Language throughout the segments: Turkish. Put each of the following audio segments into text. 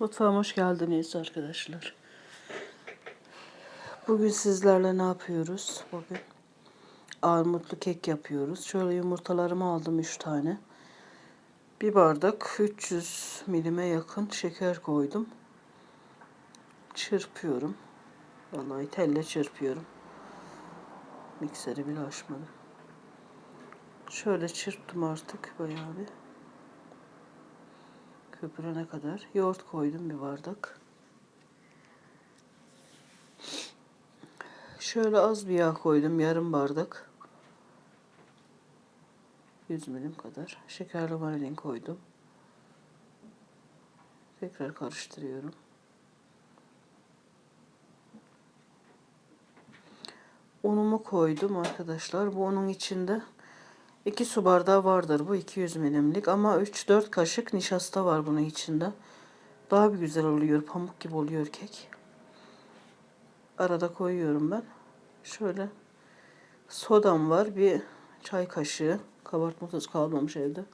Mutfağıma hoş geldiniz arkadaşlar. Bugün sizlerle ne yapıyoruz? Bugün armutlu kek yapıyoruz. Şöyle yumurtalarımı aldım 3 tane. Bir bardak 300 milime yakın şeker koydum. Çırpıyorum. Vallahi telle çırpıyorum. Mikseri bile açmadım. Şöyle çırptım artık bayağı bir. Köpürene kadar. Yoğurt koydum bir bardak. Şöyle az bir yağ koydum. Yarım bardak. 100 milim kadar. Şekerli vanilin koydum. Tekrar karıştırıyorum. Unumu koydum arkadaşlar. Bu unun içinde 2 su bardağı vardır bu 200 milimlik ama 3-4 kaşık nişasta var bunun içinde. Daha bir güzel oluyor. Pamuk gibi oluyor kek. Arada koyuyorum ben. Şöyle sodam var. Bir çay kaşığı. Kabartma tozu kalmamış evde.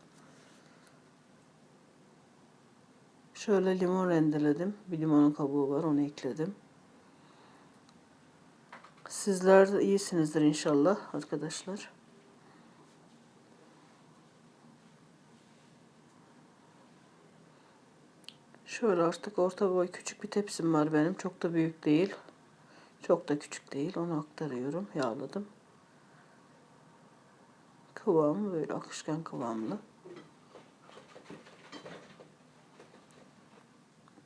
Şöyle limon rendeledim. Bir limonun kabuğu var. Onu ekledim. Sizler iyisinizdir inşallah arkadaşlar. Şöyle artık orta boy küçük bir tepsim var benim. Çok da büyük değil. Çok da küçük değil. Onu aktarıyorum. Yağladım. Kıvamı böyle akışkan kıvamlı.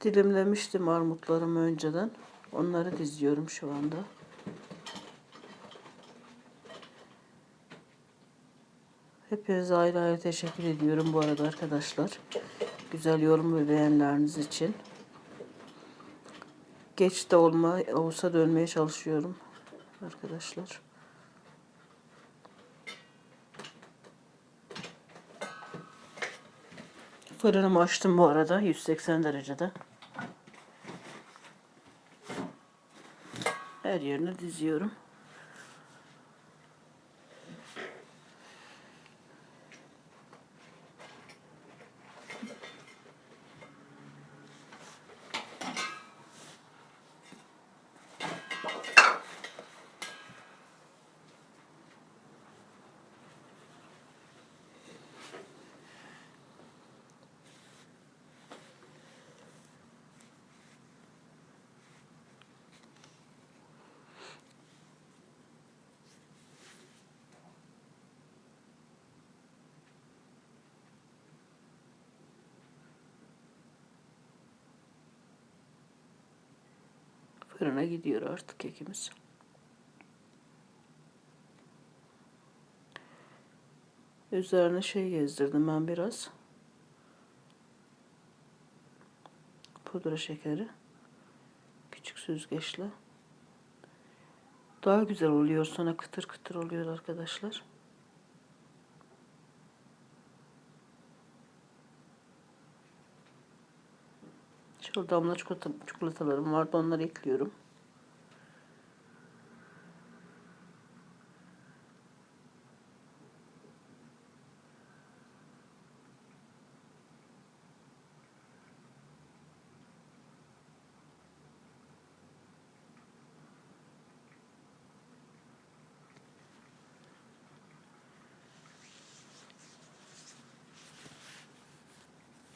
Dilimlemiştim armutlarımı önceden. Onları diziyorum şu anda. Hepinize ayrı ayrı teşekkür ediyorum bu arada arkadaşlar. Güzel yorum ve beğenileriniz için. Geç de olma, olsa dönmeye çalışıyorum arkadaşlar. Fırınımı açtım bu arada 180 derecede. Her yerine diziyorum. Fırına gidiyor artık kekimiz. Üzerine şey gezdirdim ben biraz. Pudra şekeri. Küçük süzgeçle. Daha güzel oluyor. Sonra kıtır kıtır oluyor arkadaşlar. Şurada damla çikolata, çikolatalarım vardı. Onları ekliyorum.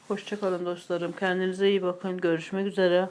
Hoşçakalın dostlarım. Kendinize iyi bakın. Görüşmek üzere.